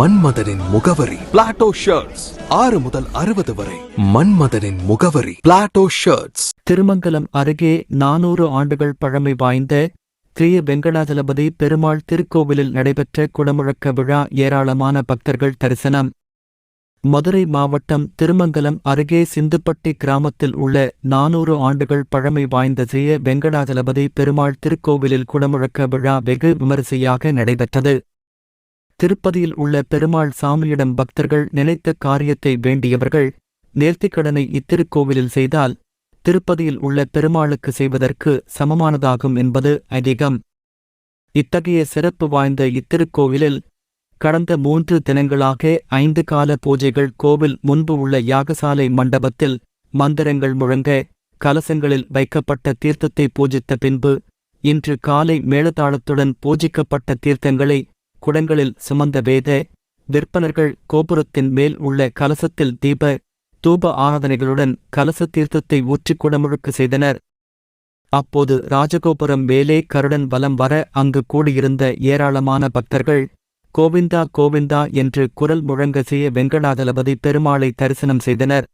மன்மதனின் முகவரி. Plato shirts ஆறு முதல் அறுபது வரை. மன்மதனின் முகவரி. பிளாட்டோ ஷர்ட்ஸ் திருமங்கலம் அருகே நானூறு ஆண்டுகள் பழமை வாய்ந்த ஸ்ரீ வெங்கடாஜலபதி பெருமாள் திருக்கோவிலில் நடைபெற்ற குடமுழக்க விழா ஏராளமான பக்தர்கள் தரிசனம். மதுரை மாவட்டம் திருமங்கலம் அருகே சிந்துப்பட்டி கிராமத்தில் உள்ள நானூறு ஆண்டுகள் பழமை வாய்ந்த ஸ்ரீ வெங்கடாஜலபதி பெருமாள் திருக்கோவிலில் குடமுழக்க விழா வெகு விமரிசையாக நடைபெற்றது. திருப்பதியில் உள்ள பெருமாள் சாமியிடம் பக்தர்கள் நினைத்த காரியத்தை வேண்டியவர்கள் நேர்த்திக்கடனை இத்திருக்கோவிலில் செய்தால் திருப்பதியில் உள்ள பெருமாளுக்கு செய்வதற்கு சமமானதாகும் என்பது ஐதீகம். இத்தகைய சிறப்பு வாய்ந்த இத்திருக்கோவிலில் கடந்த மூன்று தினங்களாக ஐந்து கால பூஜைகள் கோவில் முன்பு உள்ள யாகசாலை மண்டபத்தில் மந்திரங்கள் முழங்க கலசங்களில் வைக்கப்பட்ட தீர்த்தத்தை பூஜித்த பின்பு இன்று காலை மேளதாளத்துடன் பூஜிக்கப்பட்ட தீர்த்தங்களை குடங்களில் சுமந்த வேத விற்பனர்கள் கோபுரத்தின் மேல் உள்ள கலசத்தில் தீப தூப ஆராதனைகளுடன் கலச தீர்த்தத்தை ஊற்றிக் குடமுழுக்கு செய்தனர். அப்போது ராஜகோபுரம் மேலே கருடன் வலம் வர அங்கு கூடியிருந்த ஏராளமான பக்தர்கள் கோவிந்தா கோவிந்தா என்று குரல் முழங்க செய்ய வெங்கடாதலபதி பெருமாளை தரிசனம் செய்தனர்.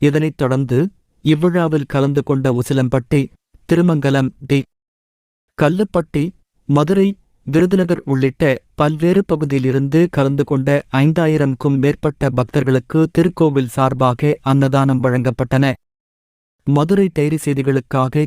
இதனைத் தொடர்ந்து இவ்விழாவில் கலந்து கொண்ட உசிலம்பட்டி திருமங்கலம் டி. கல்லுப்பட்டி மதுரை விருதுநகர் உள்ளிட்ட பல்வேறு பகுதியிலிருந்து கலந்து கொண்ட ஐந்தாயிரம்க்கும் மேற்பட்ட பக்தர்களுக்கு திருக்கோவில் சார்பாக அன்னதானம் வழங்கப்பட்டன. மதுரை டைரி செய்திகளுக்காக